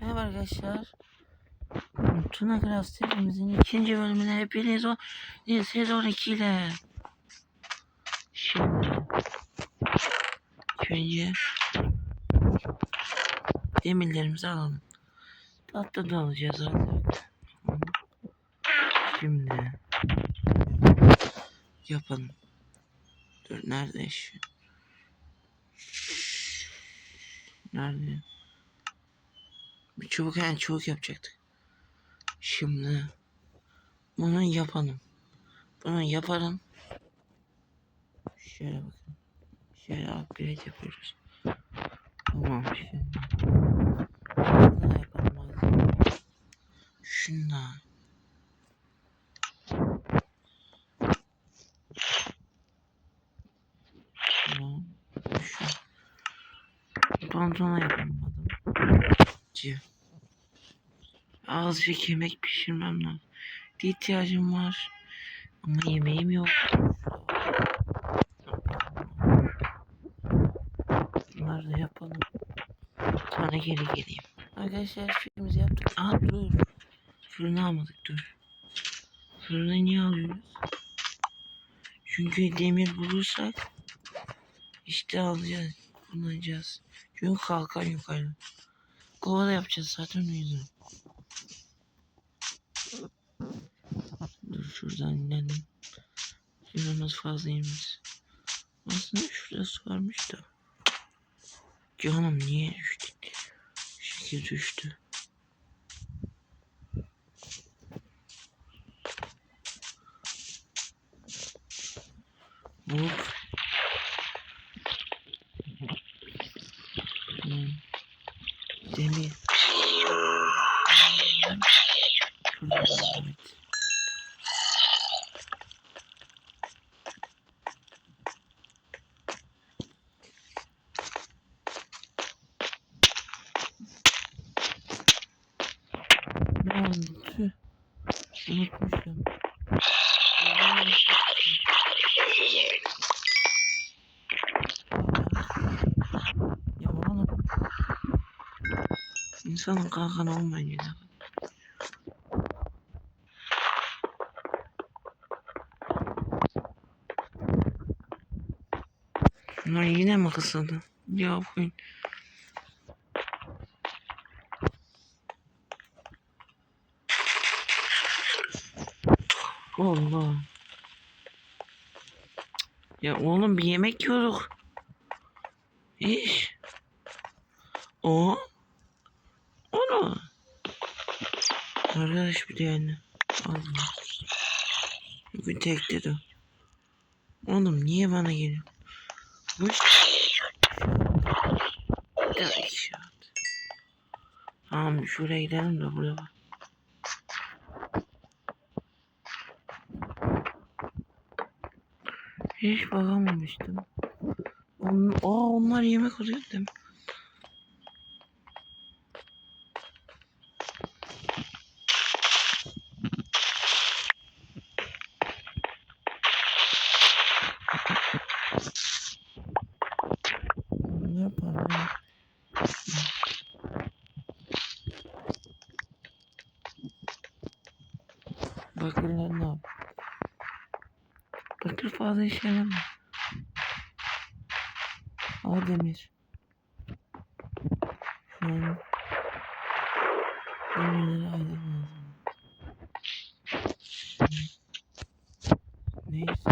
Merhaba arkadaşlar. Tuna Craft serimizin ikinci bölümüne hepiniz o sezon 2 ile. Şimdi önce demirlerimizi alalım. Tatlı da alacağız artık. Şimdi yapalım. Dur nerede şu? Nerede? Bir çubuk yani çubuk yapacaktık. Şimdi bunu yapalım. Bunu yaparım. Şöyle bakın. Şöyle upgrade yapıyoruz. Tamam şimdi. Şunu da yapalım hadi. Şundan. Tamam. Adam. Cih. Azıcık yemek pişirmem lazım. İhtiyacım var. Ama yemeğim yok. Bunları da yapalım. Sonra geri geleyim. Arkadaşlar şeyimizi yaptık. Aa dur. Fırını almadık dur. Fırını niye alıyoruz? Çünkü demir bulursak işte alacağız. Kullanacağız. Çünkü kalkan yukarı. Kovada yapacağız zaten o yüzden. Dur şuradan inelim. Suyumuz fazlaymış. Aslında şurada su varmış da. Canım niye düştü? Şekil düştü. Hop. Hmm. Demir. Şurada evet. Lan tüh. Unutmuşum. Ya oğlum. İnsanın kalkan olmayınca ne Bunlar yine mi kısıldı? Ya bugün. Allah. Ya oğlum bir yemek yiyorduk. İş. O. Onu. Arkadaş bir de yani. Allah. Bugün tek dedi. Oğlum niye bana geliyor? Şart. Tamam şuraya gidelim de buraya bak. Hiç bakamamıştım. On, aa, onlar yemek oluyor değil mi? Bakırlar ne yap? Bakır fazla işe yaramıyor. Al demir. Şu demirleri ayırmam lazım. Neyse.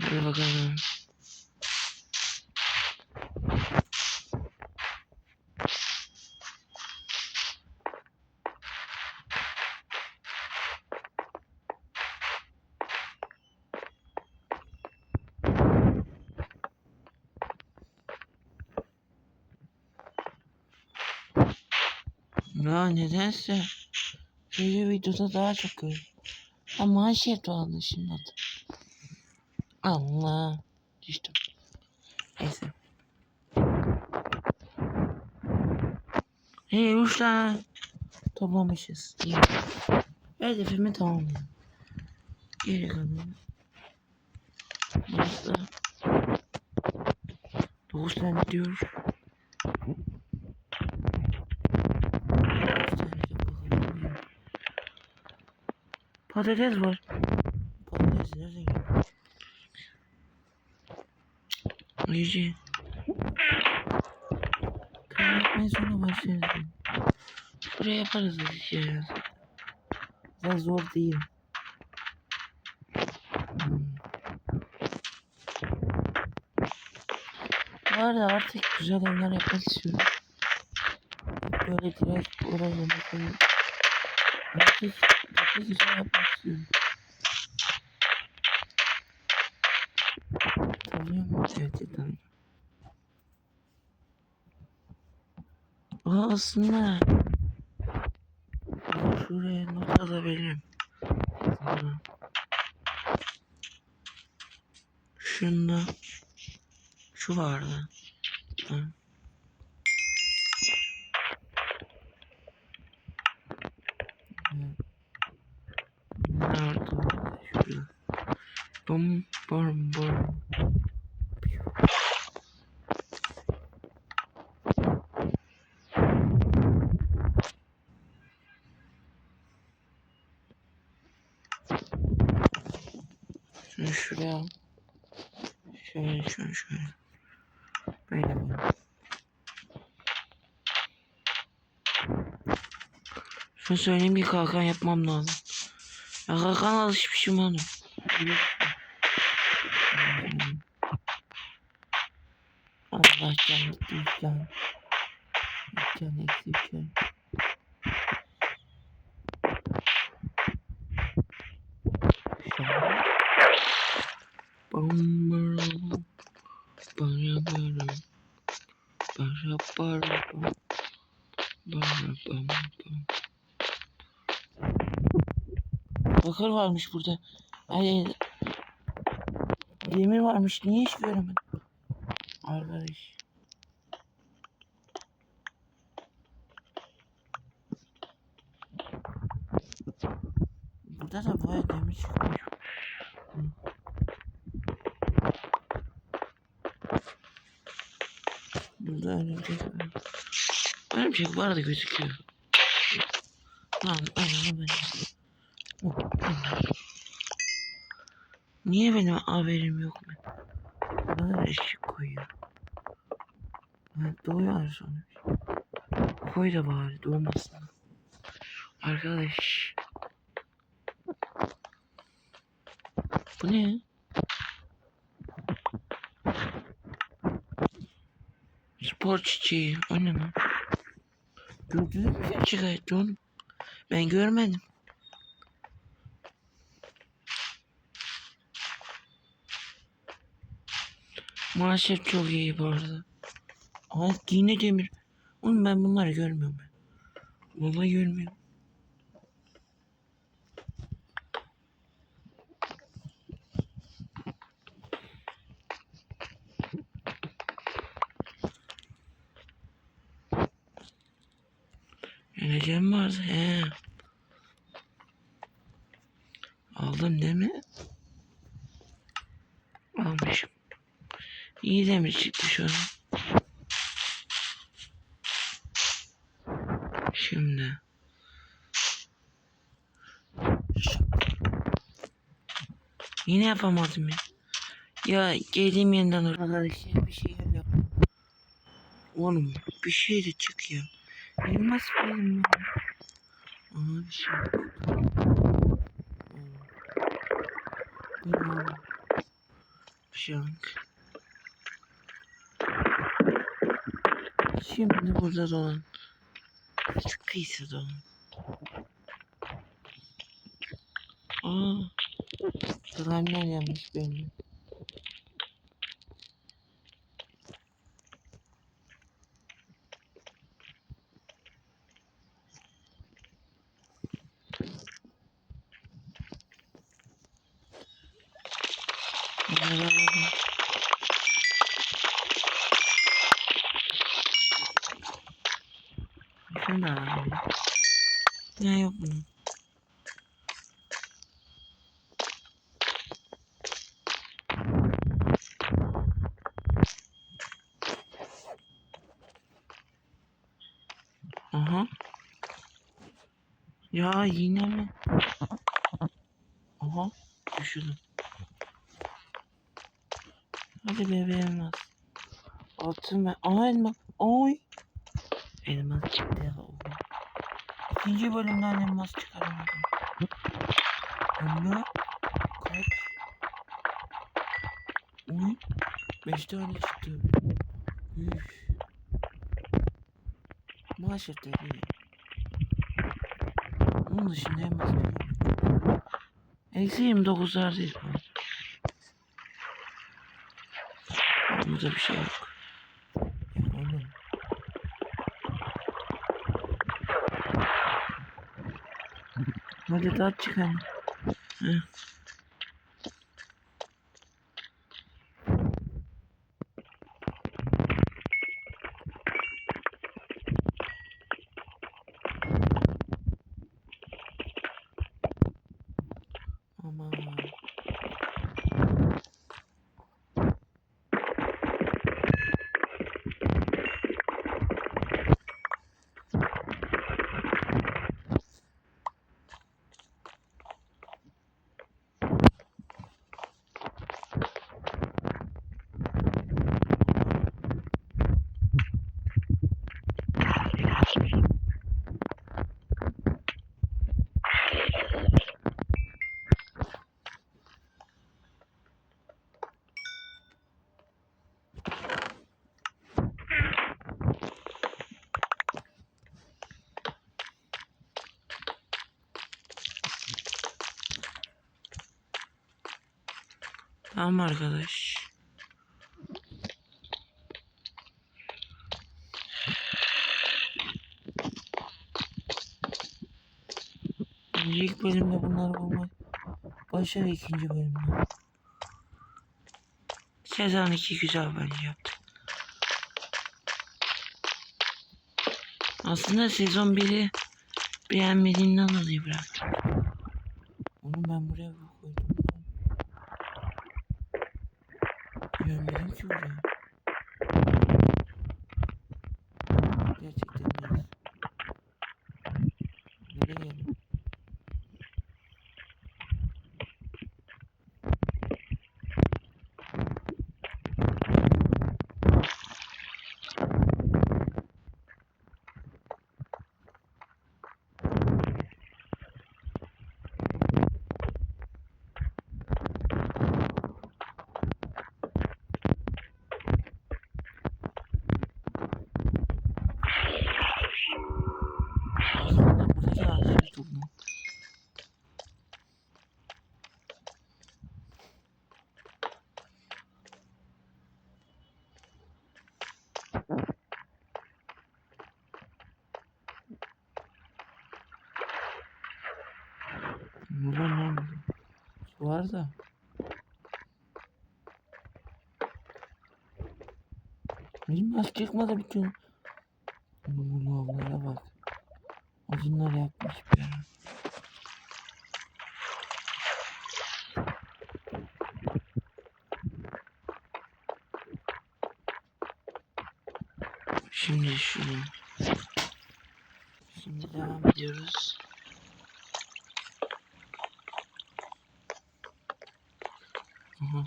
Hadi bakalım. Ya nedense böyle videoda daha çok görüyorum. Ha manşet oldu şimdi adı. Allah. Düştüm. Neyse. Hey uçlar. Toplamışız. İyi. Hedefimi tamamladım. Geri kalan. Başta. 9 tane diyor. 9 tane de bakalım. Patates var. Patates nereden geliyor? İyice. Tamam yapmaya sonra başlarız. Buraya yaparız bir şey. Zaten zor değil. Bu arada artık güzel oyunlar yapmak istiyorum. Böyle direkt oraya koyup artık çok güzel yapmak istiyorum. Tanıyor mu? Evet tanıyorum. Aa aslında şuraya not alabilirim. Sonra. Şunda şu vardı. Hı. Hı. Nerede? Şurada. Bum bum bum. Şunu şuraya al. Şöyle şöyle şöyle. Böyle böyle. Şunu söyleyeyim ki kalkan yapmam lazım. Ya kalkan alışmışım onu. Allah can gitti can. Can eksi can. Şöyle. Bam bam bam bam Bara bara bam Bara bam bam Bakır varmış burada. Ay, demir varmış. Niye hiç göremedim? Arkadaş. Burada da bayağı demir çıkmış. Burada örümcek var. Örümcek bu arada gözüküyor. Tamam, aynen ben. Oh. Niye benim haberim yok mu? Bana ışık koyuyor. Ha, doğuyor sonra. Koy da bari doğmasın. Arkadaş. Bu ne? Spor çiçeği. O ne lan? Gördünüz mü gerçek hayatta onu? Ben görmedim. Maalesef çok iyi bu arada. Aa yine demir. Oğlum ben bunları görmüyorum ben. Vallahi görmüyorum. Geleceğim vardı he. Aldım değil mi? Almışım. İyi demir çıktı şu an. Şimdi. Yine yapamadım ya. Ya geleyim yeniden oraya. Arkadaşlar bir şey yap. Oğlum bir şey de çık ya. Elmas benim ya. Aha bir şey. Oğlum? Şank. Şimdi burada dolan. Çok kıyısı dolan. Aa. Slime'ler yanmış benim. Merhaba. Şunu da alalım. Ne yok bunun? Ya yine mi? Aha düşürdüm. Hadi bebeğim az. Altın ve Aa elma. Oy. Elmas çıktı ya. oha. İkinci bölümden elmas çıkaramadım. Elma. Kaç? Oy. Beş tane çıktı. Üf. Maaşır dedi. Onun dışında çıkaramadım. Eksi 29 değil. Burada bir şey yok. Oğlum. Hadi daha çık hani. Heh. Aman. Tamam arkadaş. İlk bölümde bunları bulmak başarı ikinci bölümde. Sezon 2 güzel bence yaptı. Aslında sezon 1'i beğenmediğimden dolayı bıraktım. Onu ben buraya children. Çıkmadı bütün. Bu lavlara bak. Odunlar yapmış bir ara. Şimdi şunu. Şimdi devam ediyoruz. Aha.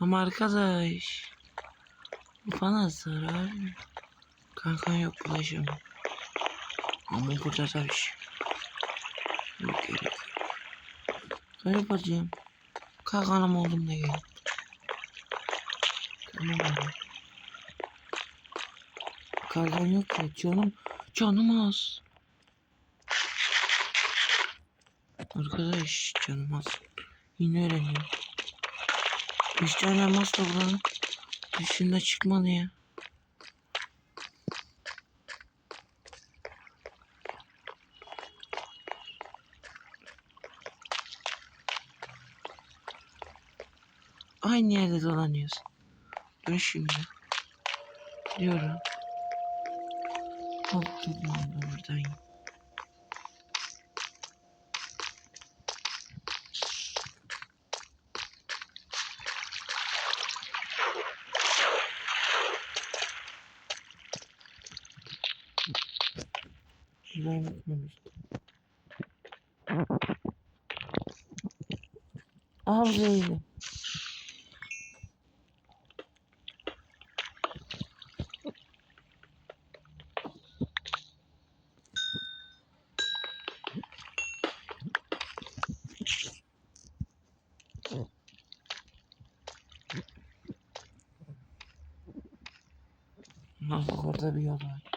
Ama arkadaş. Bana zarar. Kanka yok bulaşamam. Ama burada şey. Yok gerek yok. Ne yapacağım? Kalkanım oldum da gel. Tamam abi. Kalkan yok ya canım. Canım az. Arkadaş canım az. Yine öğreniyorum. Üç tane elmas da buranın dışında çıkmadı ya. Aynı yerde dolanıyoruz. Dur şimdi. Diyorum. Tutmam da buradan. Ben gitmemiştim. Bu zehirli. Nasıl orada bir yol var.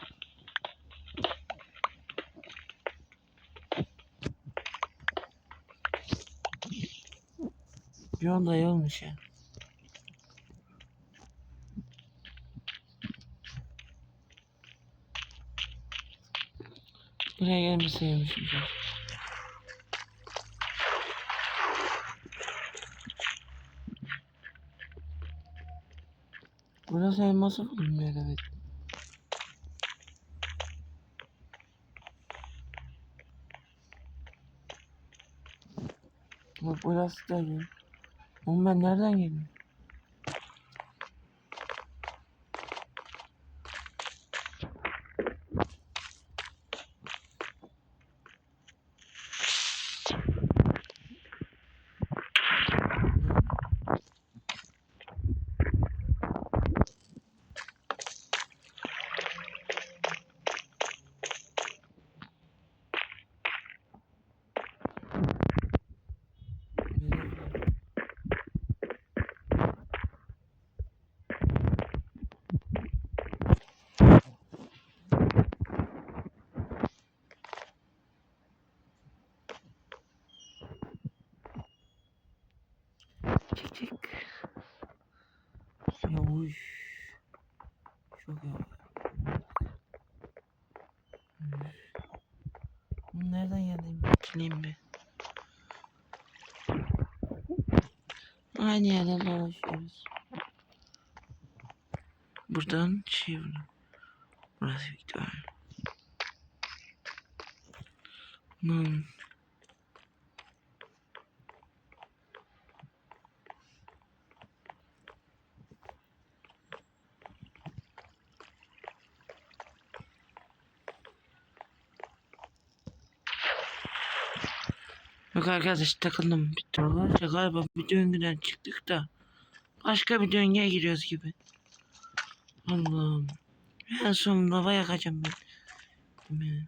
Yol da yolmuş ya. Buraya gelmeseymişim. keşke. Burası elması bulunmuyor evet. Bak burası da değil. Oğlum ben nereden geldim? Merhaba. Çık çık. Ya uy. Çok ya. Bu nereden geldim? Bileyim mi? Aynı yerden dolaşıyoruz. Buradan şey var. Burası Victoria. Hmm. Yok arkadaş takıldım. Bitti. Arkadaşlar galiba bir döngüden çıktık da başka bir döngüye giriyoruz gibi. Allah'ım. En sonunda yakacağım ben. Değil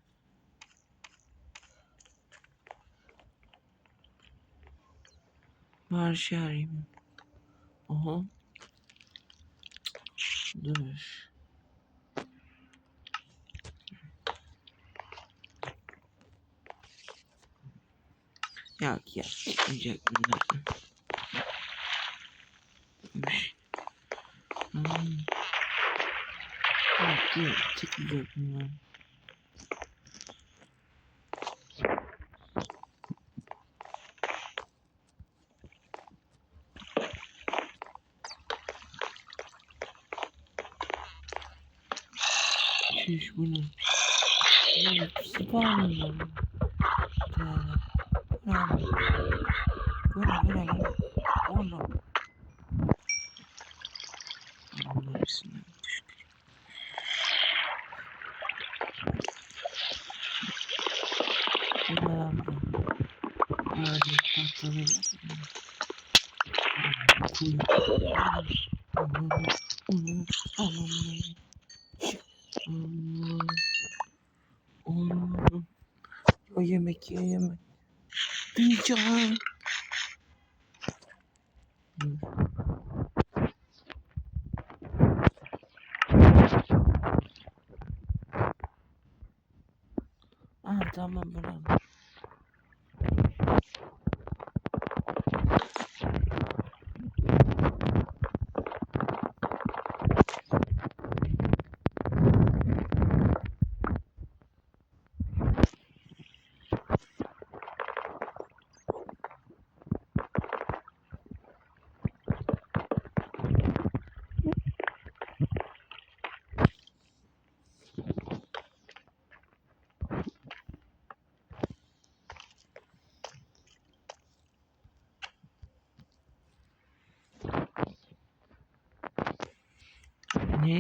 şey arayayım. Oha. Dur. Yok ya çıkmayacak bunlardan. Üş. Hmm. Yok ya çıkmayacak bunlar. Şiş bu ne? Evet, spawn var. Yani. Böyle böyle böyle. Oğlum. Allah hepsinden düştü. Bunlar aldı. Hadi patladı. Kuyu. Allah'ım. Allah'ım. Allah'ım. Allah'ım. O yemek ye yemek. Diyeceğim. Tamam bravo.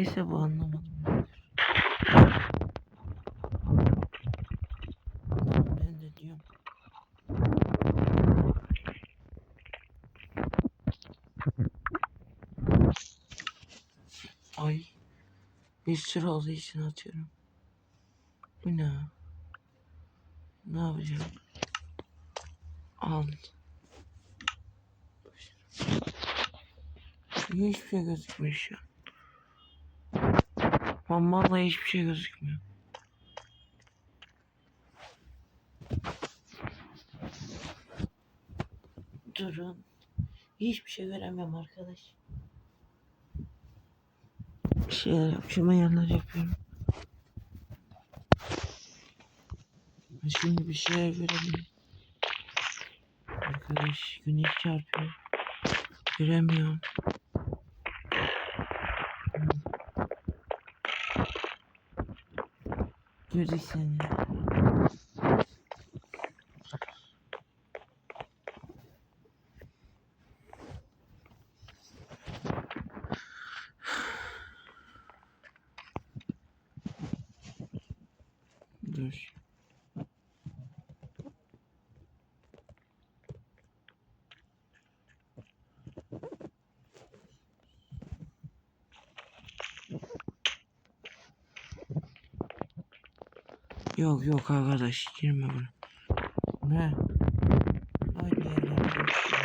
Neyse bu anlamadım. Ben de diyorum. Ay. Bir sürü olduğu için atıyorum. Bu ne? Ne yapacağım? Al. Hiçbir şey gözükmüyor şu an. Lan vallahi hiçbir şey gözükmüyor. Durun. Hiçbir şey göremiyorum arkadaş. Bir şeyler yapacağım, ayarlar yapıyorum. Şimdi bir şeyler görebilirim. Arkadaş güneş çarpıyor. Göremiyorum. 就这些。Yok yok arkadaş girme buraya. Ne? Aynı düştüm.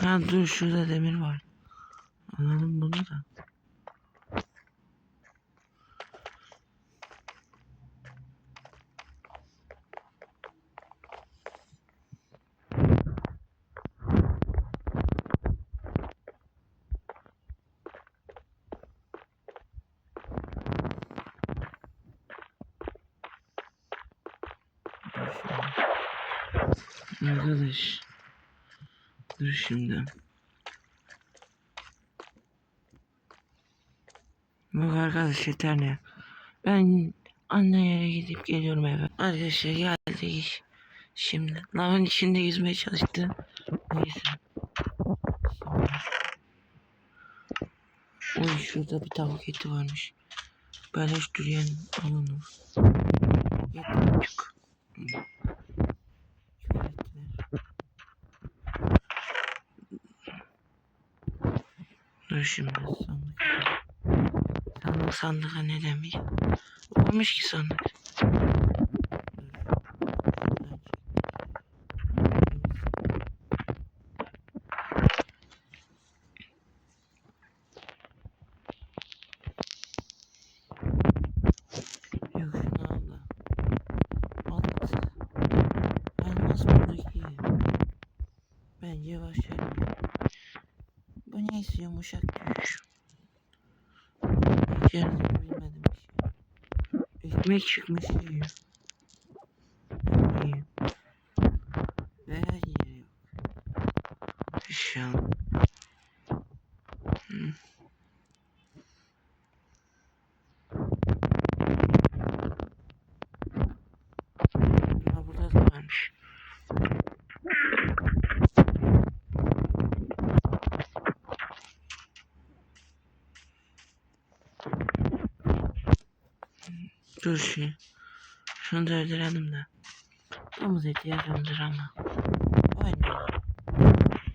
Ha dur şurada demir var. Anladım bunu da. Arkadaş. Dur şimdi. Bak arkadaş yeter ne? Ben anneye gidip geliyorum eve. Arkadaşlar geldik. Şimdi lavın içinde yüzmeye çalıştı. Neyse. Oy şurada bir tavuk eti varmış. Beleş duruyan alınır. Yeter Dur şimdi sandık. Sandık sandığa ne demiş? Olmuş ki sandık. Yok şunu al da. Almaz. Almaz buradaki. Ben yavaş yapayım. Bu neyse yumuşak bilmedim bir şey. Ekmek çıkmış yiyor. Ben yiyeyim. Ve yeri yok. İnşallah. Hı. Ha burada da varmış. Dur şu. Şunu da öldürelim de. Domuz eti yarımdır ama. Oy?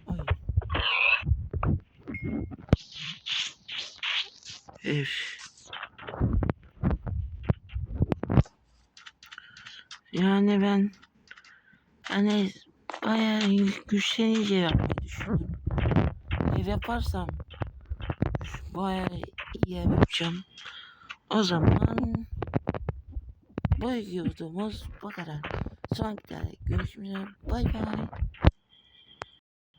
Oy. Üf. Yani ben hani bayağı güçlenince yapmayı düşünüyorum. Ev yaparsam bayağı iyi yapacağım. O zaman bu videomuz bu kadar. Sonraki görüşmek üzere. Bay bay.